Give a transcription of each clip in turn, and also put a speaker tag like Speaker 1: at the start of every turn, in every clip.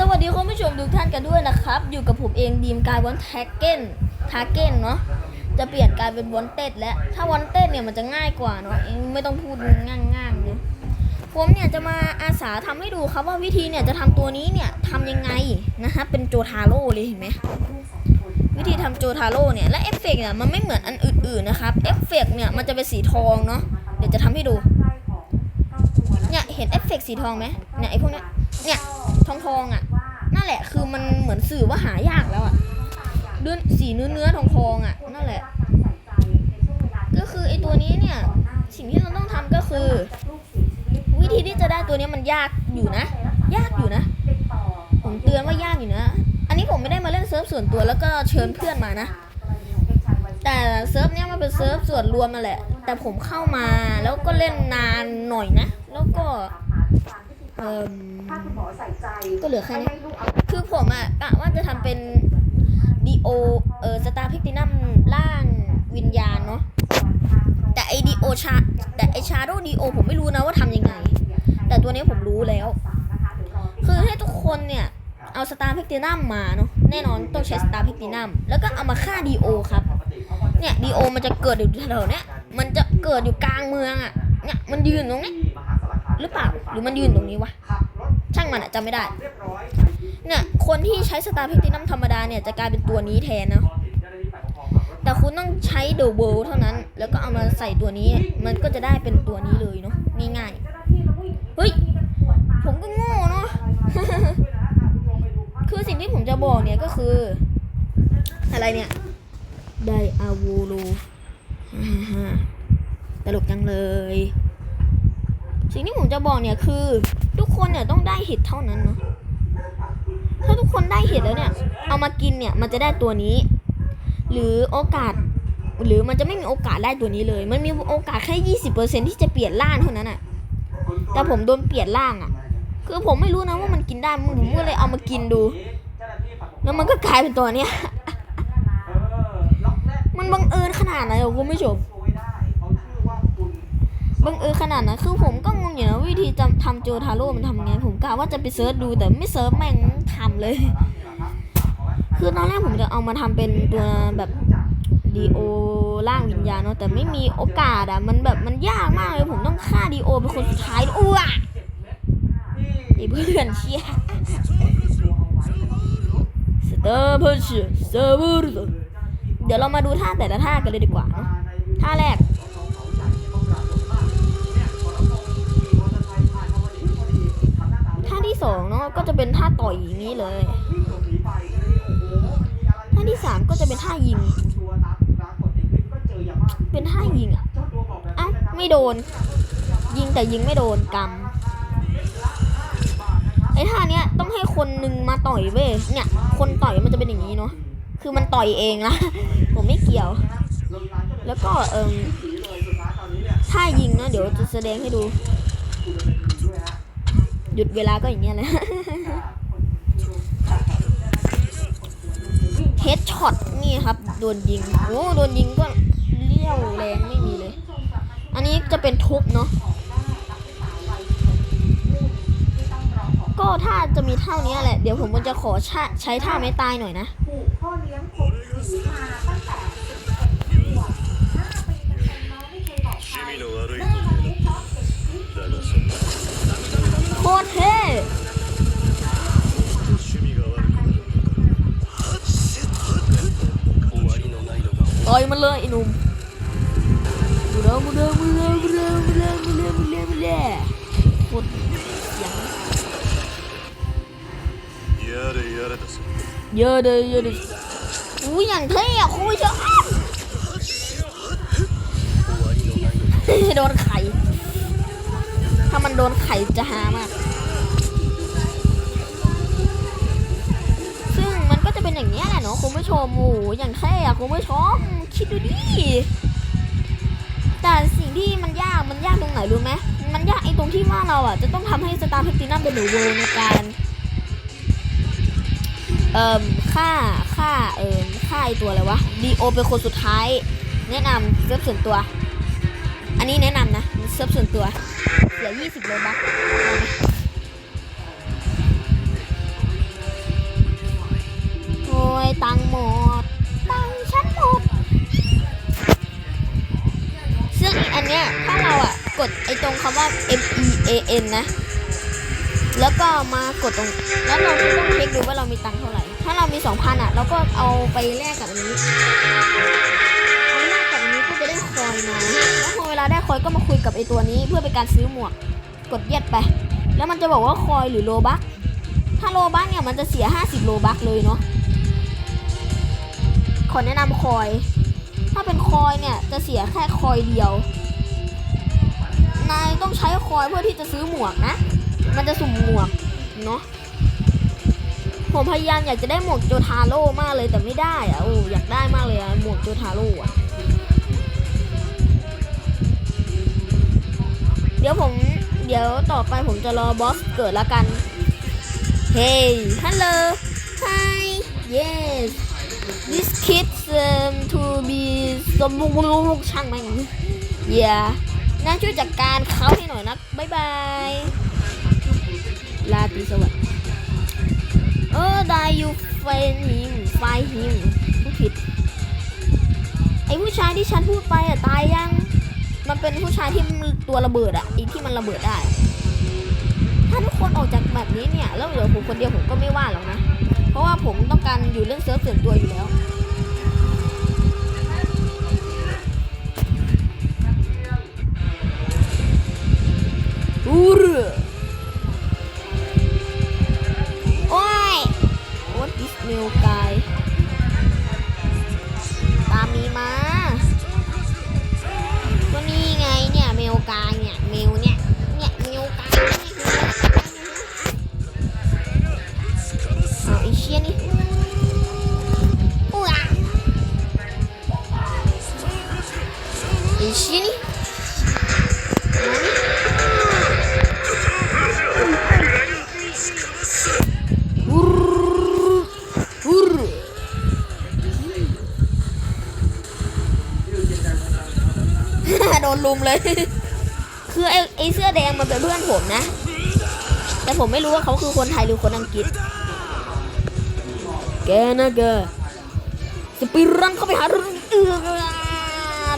Speaker 1: สวัสดีคุณผู้ชมทุกท่านกันด้วยนะครับ อยู่กับผมเองดีมกายวันแท็กเก้นทาเก้นเนาะจะเปลี่ยนกลายเป็นวอนเต็ดแล้วถ้าวอนเต็ดเนี่ยมันจะง่ายกว่าเนาะเองไม่ต้องพูดง่างๆเลยผมเนี่ยจะมาอาสาทำให้ดูครับว่าวิธีเนี่ยจะทำตัวนี้เนี่ยทำยังไงนะฮะเป็นโจทาโร่เลยเห็นไหมวิธีทำโจทาโร่เนี่ยและเอฟเฟกต์เนี่ยมันไม่เหมือนอันอื่นๆนะครับเอฟเฟกต์เนี่ยมันจะเป็นสีทองเนาะเดี๋ยวจะทำให้ดูเนี่ยเห็นเอฟเฟกต์สีทองไหมเนี่ยไอพวกเนี้ยเนี่ยทองทองอะ นั่นแหละ คือมันเหมือนสื่อว่าหายากแล้วอะเนื้อสีเนื้อเนื้อทองทองอะนั่นแหละ ก็คือไอตัวนี้เนี่ย สิ่งที่เราต้องทำก็คือ วิธีที่จะได้ตัวนี้มันยากอยู่นะ ยากอยู่นะ ผมเตือนว่ายากอยู่นะ อันนี้ผมไม่ได้มาเล่นเซิร์ฟส่วนตัวแล้วก็เชิญเพื่อนมานะ แต่เซิร์ฟเนี้ยมันเป็นเซิร์ฟส่วนรวมนั่นแหละ แต่ผมเข้ามาแล้วก็เล่นนานหน่อยนะ แล้วก็ เอ่ม
Speaker 2: ถ้าคุณหมอใส่ใจ
Speaker 1: ก็เหลือแค่นี้
Speaker 2: ให้ลูกเอา
Speaker 1: คือผมอะกะว่าจะทำเป็นดีโอเออสตาร์พิกตินัมล่างวิญญาณเนาะแต่ไอดีโอชาแต่ไอชาโดดีโอผมไม่รู้นะว่าทำยังไง แต่ตัวนี้ผมรู้แล้ว คือให้ทุกคนเนี่ย เอาสตาร์พิกตินัมมาเนาะแน่นอนต้องใช้สตาร์พิกตินัมแล้วก็เอามาฆ่าดีโอครับ เนี่ยดีโอมันจะเกิดอยู่แถวๆเนี้ยมันจะเกิดอยู่กลางเมืองอะเนี่ยมันยืนตรงนี้ หรือเปล่า หรือมันยืนตรงนี้วะ ช่างมันอะจำไม่ได้ เนี่ย คนที่ใช้สตาร์พิตินัมธรรมดาเนี่ยจะกลายเป็นตัวนี้แทนเนาะแต่คุณต้องใช้เดอะเวิลด์เท่านั้น แล้วก็เอามาใส่ตัวนี้ มันก็จะได้เป็นตัวนี้เลยเนาะ ง่ายๆ เฮ้ย ผมก็โง่เนาะ คือสิ่งที่ผมจะบอกเนี่ยก็คือ อะไรเนี่ย ไดอาวูโลตลกจังเลย สิ่งที่ผมจะบอกเนี่ยคือ ทุกคนเนี่ยต้องได้เห็ดเท่านั้นเนาะถ้าทุกคนได้เห็ดแล้วเนี่ย เอามากินเนี่ยมันจะได้ตัวนี้ หรือโอกาส หรือมันจะไม่มีโอกาสได้ตัวนี้เลย มันมีโอกาสแค่ยี่สิบเปอร์เซ็นที่จะเปลี่ยนร่างเท่านั้นอะแต่ผมโดนเปลี่ยนร่างอะคือผมไม่รู้นะว่ามันกินได้ผมก็เลยเอามากินดู แล้วมันก็กลายเป็นตัวเนี้ยมันบังเอิญขนาดไหนอะคุณผู้ชม บังเอิญขนาดนั้นคือผมก็งงอยู่นะวิธีจะทำโจทาโร่มันทำไง ผมกะว่าจะไปเซิร์ชดูแต่ไม่เซิร์ชแม่งทำเลย คือตอนแรกผมจะเอามาทำเป็นตัวแบบดีโอร่างวิญญาณเนาะแต่ไม่มีโอกาสอะมันแบบมันยากมากเลยผมต้องฆ่าดีโอเป็นคนสุดท้ายด้วยอ้วไอ้เพื่อนเชียสเตอร์เพชเซอร์เวอร์เดี๋ยวเรามาดูท่าแต่ละท่ากันเลยดีกว่านะท่าแรก ที่สองเนาะก็จะเป็นท่าต่อยอย่างนี้เลยท่าที่สามก็จะเป็นท่ายิง เป็นท่ายิงอะอ้าไม่โดน ยิงแต่ยิงไม่โดนกำไอ้ท่าเนี้ยต้องให้คนหนึ่งมาต่อยเว้ยเนี่ย คนต่อยมันจะเป็นอย่างนี้เนาะคือมันต่อยเองละผมไม่เกี่ยว แล้วก็เอิมท่ายิงนะเดี๋ยวจะแสดงให้ดู หยุดเวลาก็อย่างเงี้ยเลยเฮดช็อตนี่ครับ โดนยิง โอ้โดนยิงก็เลี้ยวแรงไม่มีเลย อันนี้จะเป็นทุบเนาะก็ถ้าจะมีเท่านี้แหละ เดี๋ยวผมก็จะขอใช้ใช้ท่าไม่ตายหน่อยนะ
Speaker 2: ตรเท่
Speaker 1: ต่อยมันเลยไอ้หนุ่มเร็วเร็วเร็วเร็วเร็วเร็วเร็วเร็วโคตรยังเยอะเลยเย
Speaker 3: อะเลย
Speaker 1: เยอะเลยเยอะเลยอุ้ยอย่งเท่อะคุณผู้โดนไข่ ถ้ามันโดนไข่จะหามาก เป็นอย่างนี้ยแหละเนาะคุณผู้ชมโอ้อย่างเท่อะคุณผู้ชมคิดดูดิแต่สิ่งที่มันยากมันยากตรงไหนรู้ไหมมันยากไอ้ตรงที่ว่าเราอะจะต้องทำให้สตาร์พิกตินัมเป็นหนูเวลในการเอ่มฆ่าฆ่าเอ่มฆ่าไอตัวอะไรวะดีโอเป็นคนสุดท้าย แนะนำเซิร์ฟส่วนตัว อันนี้แนะนำนะเซิร์ฟส่วนตัวเสีย 20โลยบัค ยตังหมด ตังฉันหมด ซึ่งอันเนี้ยถ้าเราอะ กดไอตรงคำว่า M E A N นะ แล้วก็มากดตรง แล้วเราต้องเช็คดูว่าเรามีตังเท่าไหร่ ถ้าเรามีสองพันอะ เราก็เอาไปแลกกับอันนี้แลกกับอันนี้ก็จะได้คอยมาแล้วพอเวลาได้คอยก็มาคุยกับไอตัวนี้เพื่อเป็นการซื้อหมวก กดเยีดไป แล้วมันจะบอกว่าคอยหรือโลบัคถ้าโลบัคเนี่ยมันจะเสีย 50 โลบัคเลยเนาะ ขอแนะนำคอย ถ้าเป็นคอยเนี่ยจะเสียแค่คอยเดียว นายต้องใช้คอยเพื่อที่จะซื้อหมวกนะ มันจะสุ่มหมวกเนาะ ผมพยายามอยากจะได้หมวกโจทาโร่มากเลยแต่ไม่ได้อะโอ้อยากได้มากเลยอะหมวกโจทาโร่อะเดี๋ยวผมเดี๋ยวต่อไปผมจะรอบอสเกิดละกัน เฮ้ยฮัลโหล hi yes this kid um, to be สมบุกบุกช่างแม่ง yeah น่าช่วยจัดการเขาให้หน่อยนะบ๊ายบายลาตีสวัสดิ์เออได้ยูไฟหิมไฟหิมผู้ผิดไอผู้ชายที่ฉันพูดไปอะตายยังมันเป็นผู้ชายที่ตัวระเบิดอะไอที่มันระเบิดได้ ถ้าทุกคนออกจากแบบนี้เนี่ย แล้วเหลือผมคนเดียวผมก็ไม่ว่าหรอกนะ เพราะว่าผมต้องการอยู่เรื่องเซิร์ฟส่วนตัวอยู่แล้วอู นลุมเลย คือไอ้ไอ้เสื้อแดงมันเป็นเพื่อนผมนะ แต่ผมไม่รู้ว่าเขาคือคนไทยหรือคนอังกฤษ แกนะแกสปีรันเข้าไปหาเอเอือก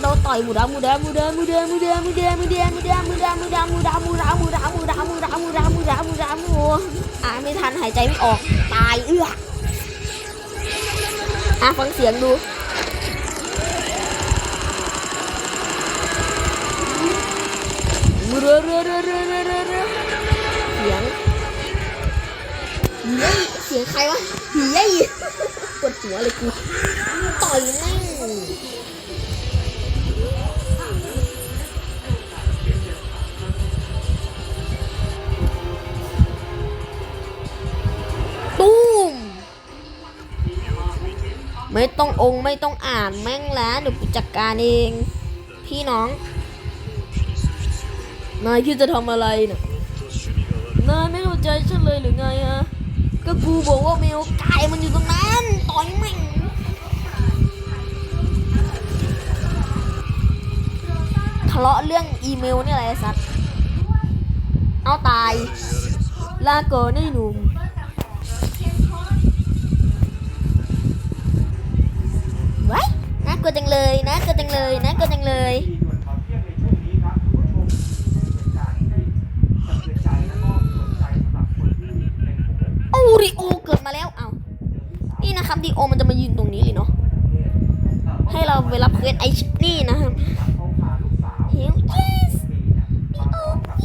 Speaker 1: โดนต่อยมูดามูดามูดามูดามูดามูดามูดามูดามูดามูดามูดามูดามูดามูดามูดามูดามูดามูดามูอ่าไม่ทันหายใจไม่ออกตายเอื้ออะฟังเสียงดู รือเรือเรือเรือเรือเรือเรือเสียงเฮ้ยเสียงใครวะเฮ้ยปวดหัวเลยกูต่อยแม่งตูมไม่ต้ององค์ไม่ต้องอ่านแม่งแล้วเดี๋ยวกูจัดการเอง พี่น้อง นายคิดจะทำอะไรน่ะนายไม่เข้าใจฉันเลยหรือไงฮะ ก็กูบอกว่าเมลกายมันอยู่ตรงนั้น ต่อยม่งทะเลาะเรื่องอีเมลนี่อะไรสัตว์ เอาตาย ลาเก่อนไอ้หนุ่มไว้น่ากลัวจังเลยน่ากลัวจังเลยน่ากลัวจังเลย โอ้ริโอเกิดมาแล้ว เอานี่นะ ครับดีโอมันจะมายืนตรงนี้เลยเนาะให้เราไปรับเควสไอชิปนี่นะครับเฮล yes ดีโอ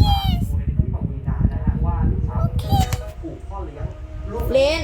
Speaker 1: yes โอเคเฟรน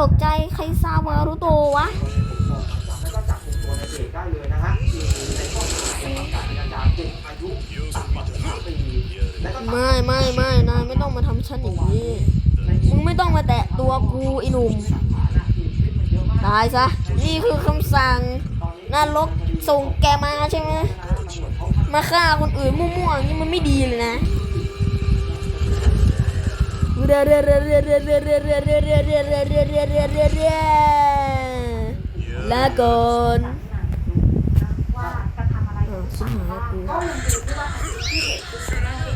Speaker 1: ตกใจใครซาวารุโตวะ
Speaker 4: แล้วก็จับกลุ่มตัวในเด็กได้เลยนะฮะที่ในข้อหาต้องการอาจารย์เด็กอายุต่ำกว่า15ปีและก็
Speaker 1: ไม่ไม่ไม่นายไม่ต้องมาทำฉันอย่างนี้ มึงไม่ต้องมาแตะตัวกูไอ้หนุ่ม ตายซะ นี่คือคำสั่งนรกส่งแกมาใช่ไหม มาฆ่าคนอื่นมั่วๆอย่างนี้มันไม่ดีเลยนะ เรือเรือเรือเรือเรือเรือเรือเรือเรือเรือเรือเรือเรือเรือเรือเรือเรือลาก่อนชิบหายแล้วกู
Speaker 2: ก็ยังดูที่ว่าที่เห็นคือคุณแม่ไม่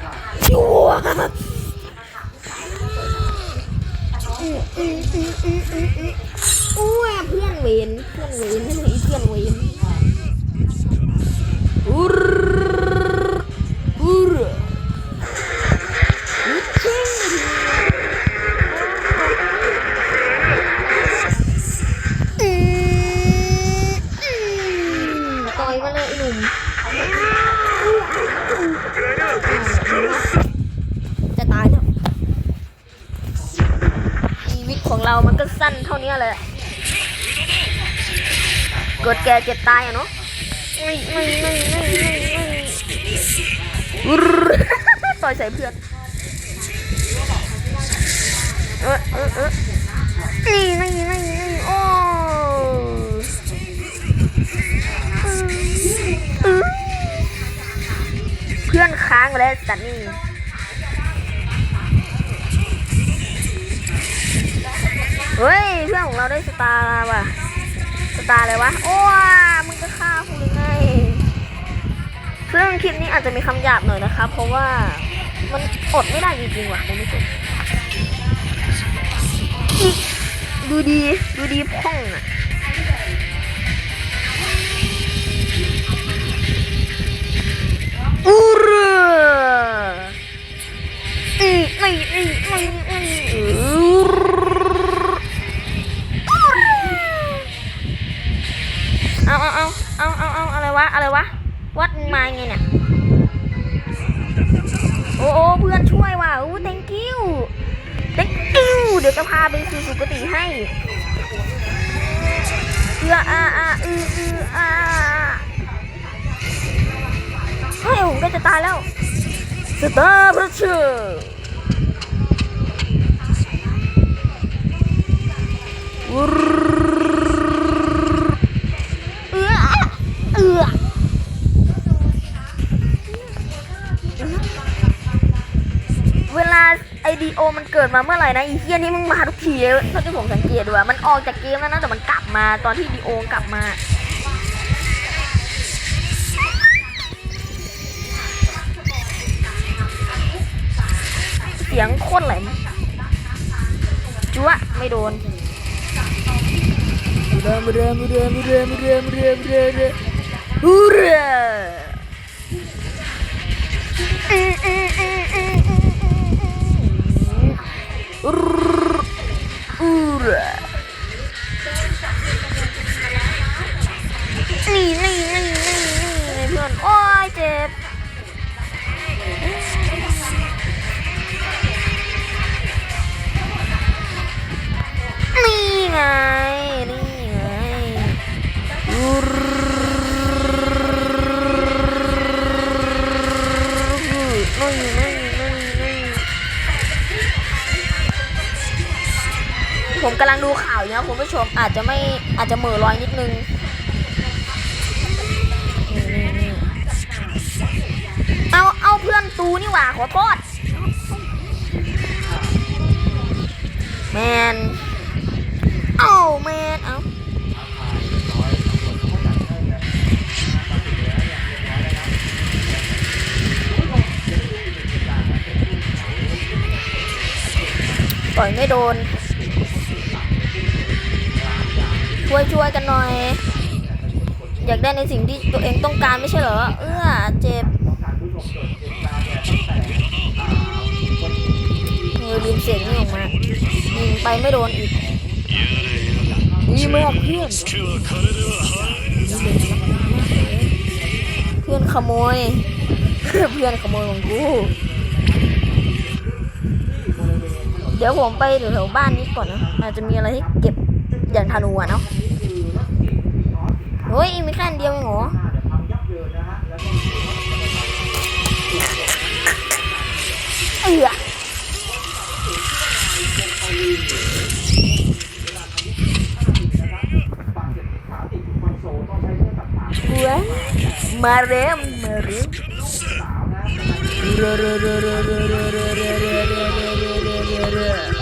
Speaker 2: ได้ไม่ยอมจ่าย
Speaker 1: ชัวอู้เพื่อนเวนเพื่อนเวนเพื่อนเวนอุร กิดแก่เจ็บตายอะเนาะไม่ไม่ไม่ไม่ไม่ไม่อุ๊รต่อยใส่เพื่อนเออเออเออนี่นี่นี่นี่โอ้อืมเพื่อนค้างไปแล้วแต่นี่เฮ้ย เพื่อนของเราได้สตาร์มาว่ะส ตาร์อะไรวะ โอ้วมึงจะฆ่ากูหรือไง ซึ่งคลิปนี้อาจจะมีคำหยาบหน่อยนะครับเพราะว่ามันอดไม่ได้จริงๆว่ะคุณผู้ชมอิดูดีดูดีพ่องอะอูรอีไม่ไม่ไม่ไม่อูรเอ เอาเอาเอาเอาเอาอะไรวะ อะไรวะ วัดมาไงเนี่ย โอ้โอเพื่อนช่วยว่ะ อู้ thank you thank you เดี๋ยวจะพาไปสู่สุคติให้ เอืออาอาอืออืออาเฮ้ยผมก็จะตายแล้วสตาร์พระเชื่อวู โอมันเกิดมาเมื่อไหร่นะอีเฮียนี่มึงมาทุกทีเลยเท่าที่ผมสังเกตดูอะมันออกจากเกมแล้วนะแต่มันกลับมาตอนที่ดีโอกลับมาเสียงโคตรแหลมจั๊วไม่โดนเรือเรือเรือเรือเรือเรือเรือเรือฮูเรือ Ura. ผมกำลังดูข่าวอยู่นะคุณผู้ชมอาจจะไม่อาจจะเหม่อลอยนิดนึงเอาเอาเพื่อนตูนี่หว่าขอโทษแมนเอ้าแมนเอ้าต่อยไม่โดน ช่วยช่วยกันหน่อย อยากได้ในสิ่งที่ตัวเองต้องการไม่ใช่เหรอ เออเจ็บเออดินเสียงนี่ออกมายิงไปไม่โดนอีกนี่ไม่เอาเพื่อนเพื่อนขโมย เพื่อนขโมยของกู เดี๋ยวผมไปแถวๆบ้านนี้ก่อนนะ อาจจะมีอะไรให้เก็บ อย่างธนูอะเนาะเฮ้ยมีแค่เดียวเองเหรอเอือเว้ยมาเร็วมาเร็วเรือเรือเรือเรือเรือเรือเรือเรือ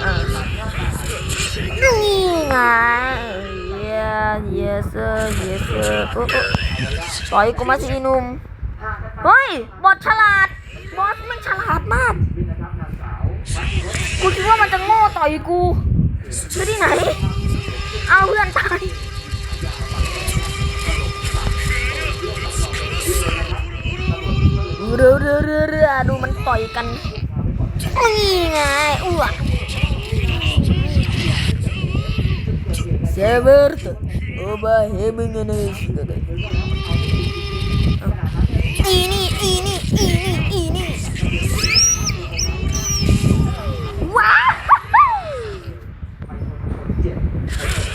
Speaker 1: นี่ไง yeah yes sir yes sir โอ้โอ้ต่อยกูมาสิอีนุ่มเฮ้ย บอสฉลาด บอสมันฉลาดมาก กูคิดว่ามันจะโง่ต่อยกูคือที่ไหน เอาเพื่อนตายเรือเรือเรือดูมันต่อยกันนี่ไงอ้วก เซเวอร์ตโอบาเฮมิงเนสอีนี่อีนี่อีนี่อีนี่ว้าว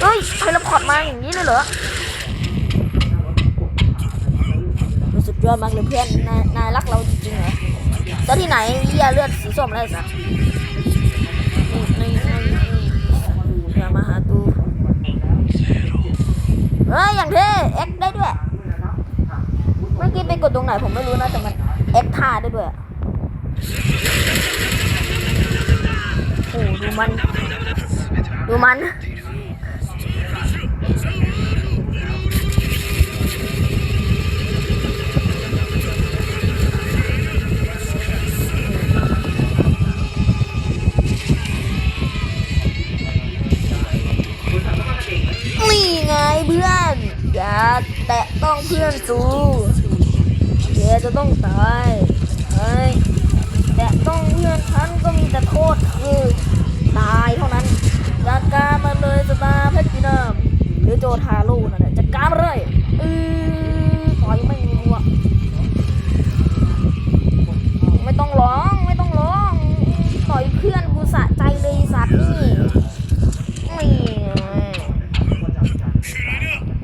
Speaker 1: เฮ้ยเทเลพอร์ตมาอย่างนี้เลยเหรอสุดยอดมากเลยเพื่อนนายนายรักเราจริงๆเหรอแล้วที่ไหนเหี้ยเลือดสีส้มอะไรสักนี่นี่นี่นี่อย่ามาหาตู เฮ้ยอย่างเท่เอ็กได้ด้วย เมื่อกี้ไปกดตรงไหนผมไม่รู้นะแต่มันเอ็กท่าได้ด้วยโอ้ดูมัน ดูมัน อย่าแตะต้องเพื่อนสูเดี๋ยวจะต้องตายเฮ้ยแตะต้องเพื่อนฉันก็มีแต่โทษคือตายเท่านั้นจัดการมาเลยสตาร์เพชรจีนามหรือโจทารูนั่นแหละจัดการมาเลยอือต่อยไม่รู้อะไม่ต้องร้องไม่ต้องร้องต่อยเพื่อนกูสะใจเลยไอ้สัตว์นี่ ไม่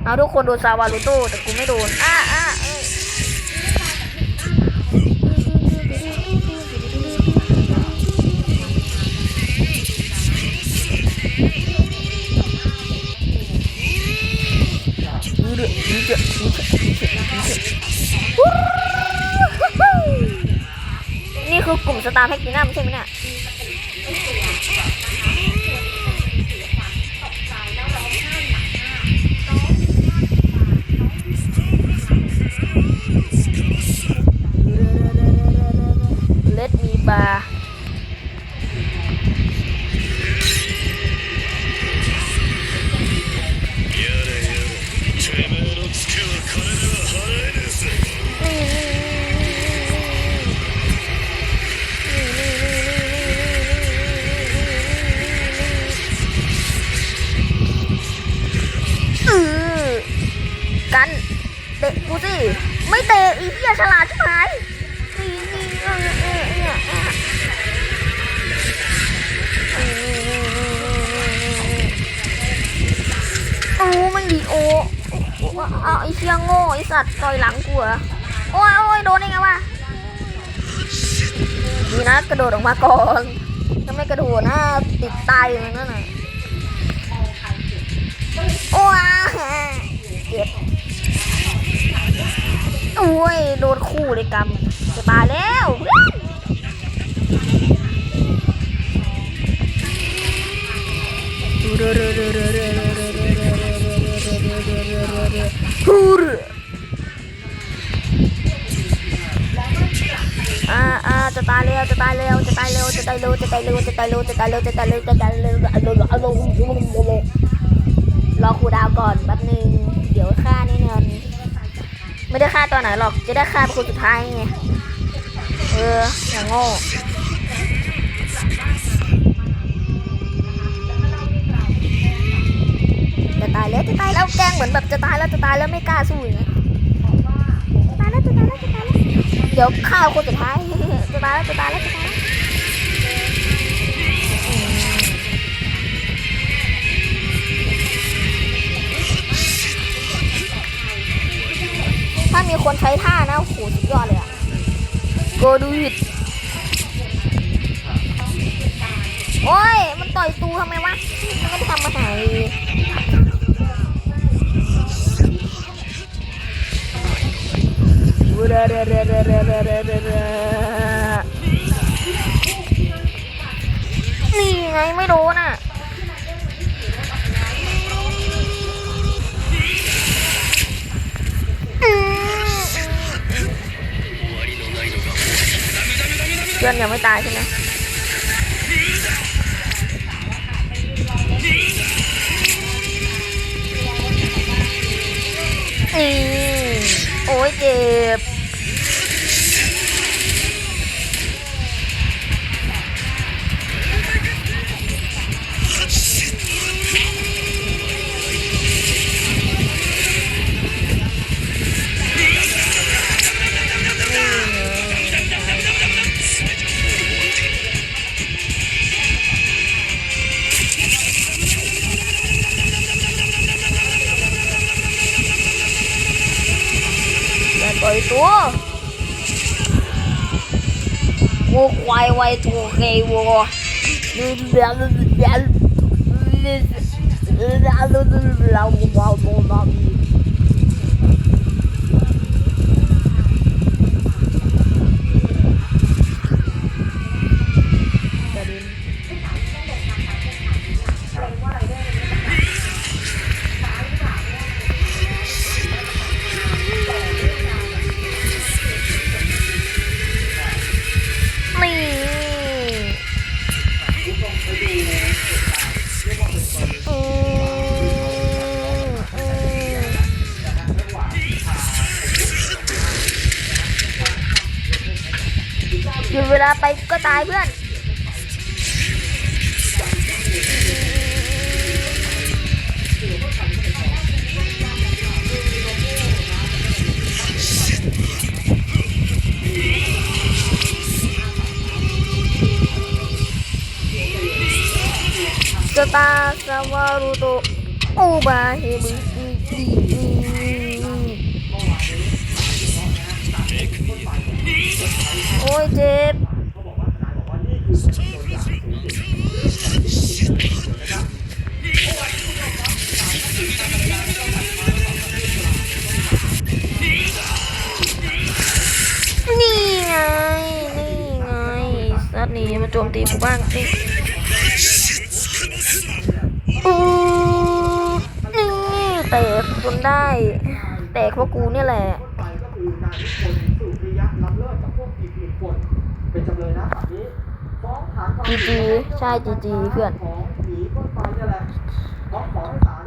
Speaker 1: เอาทุก คนโดนซาวารุโตแต่กูไม่โดนอะอะเอ้ยดูดิดูดิดูดิดูดิวู้ฮู้นี่คือกลุ่มสตาร์แพ็กตินัมใช่ไหมเนี่ย เอาไอ้เชี่ยโง่ไอ้สัตว์ต่อยหลังกูเหรอโอ้ยโอ้ยโดนได้ไงวะดีนะกระโดดออกมาก่อนถ้าไม่กระโดดนะติดตายอยู่นั่นน่ะโอ้ยเจ็บโอ้ยโดนคู่เลยกำจะตายแล้วเพื่อนฮูรอ่าอ่าจะตาย แล้วจะตายแล้วจะตายแล้วจะตายแล้วจะตายแล้วจะตายแล้วจะตายแล้วจะตายแล้วจะตายแล้วจะตายแล้วเอาลงรอครูดาวก่อนแป๊บนึง เดี๋ยวฆ่าแน่นอนไม่ได้ฆ่าตอนไหนหรอก จะได้ฆ่าเป็นคนสุดท้ายไง เออ อย่างโง่ายแล้วจะตายแล้วแกล้งเหมือนแบบจะตายแล้วจะตายแล้วไม่กล้าสู้อย่างเงี้ยจะตายแล้วจะตายแล้วจะตายแล้วเดี๋ยวฆ่าคนสุดท้ายจะตายแล้วจะตายแล้วจะตายแล้วถ้ามีคนใช้ท่านะโอ้โหสุดยอดเลยอะโกดูหิตโอ้ย มันต่อยตูทำไมวะ มันไม่ได้ทำมาหาย นี่ไงไม่โดนอะเพื่อนยังไม่ตายใช่ไหมนี่โอ้ยเจ็บ Pourquoi าไปก็ตายเพื่อนสตาสวารุโตโอบาเฮบุโอ้ยเจ็บ นี่ไง นี่ไงนัดนี้มาโจมตีกูบ้างสิอืนี่แตะจนได้ แตกเพราะกูเนี่ยแหละ
Speaker 4: จี
Speaker 1: จีใช่จีจีเพื่อน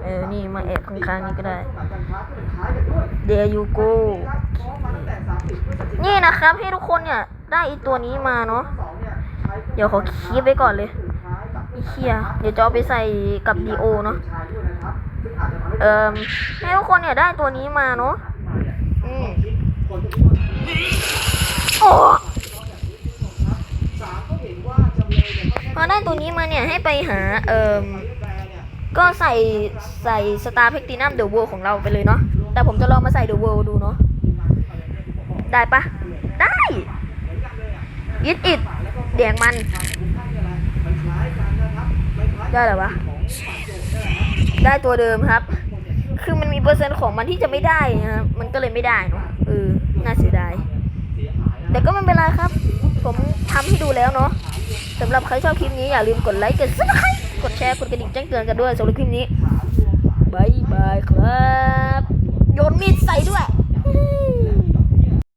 Speaker 4: เออ
Speaker 1: นี่มาแอบข้างๆนี่ก็ได้
Speaker 4: เดยูโกนี่
Speaker 1: นะครับให้ทุกคนเนี่ยได้อีตัวนี้มาเนาะ
Speaker 4: เดี๋
Speaker 1: ยวขอคีบไว้ก่อนเลยอีเขียเดี๋ยวจะเอาไปใส่กับดีโอเนาะ เอ่อให้ทุกคนเนี่ยได้ตัวนี้มาเนาะพอได้ตัวนี้มาเนี่ยให้ไปหา เอ่อ ก็ใส่ใส่สตาร์เพกตินัมเดอะเวิลของเราไปเลยเนาะ แต่ผมจะลองมาใส่เดอะเวิลดูเนาะ ได้ปะ ได้ยิดอิดแดงมัน ได้หรอวะ ได้ตัวเดิมครับ คือมันมีเปอร์เซ็นต์ของมันที่จะไม่ได้นะครับ มันก็เลยไม่ได้เนาะ เออ น่าเสียดาย แต่ก็ไม่เป็นไรครับ ผมทำให้ดูแล้วเนาะสำหรับใครชอบคลิปนี้อย่าลืมกดไลค์กันสไครต์ กดแชร์ กดกระดิ่งแจ้งเตือนกันด้วยสำหรับคลิปนี้บายบายครับ โยนมีดใส่ด้วย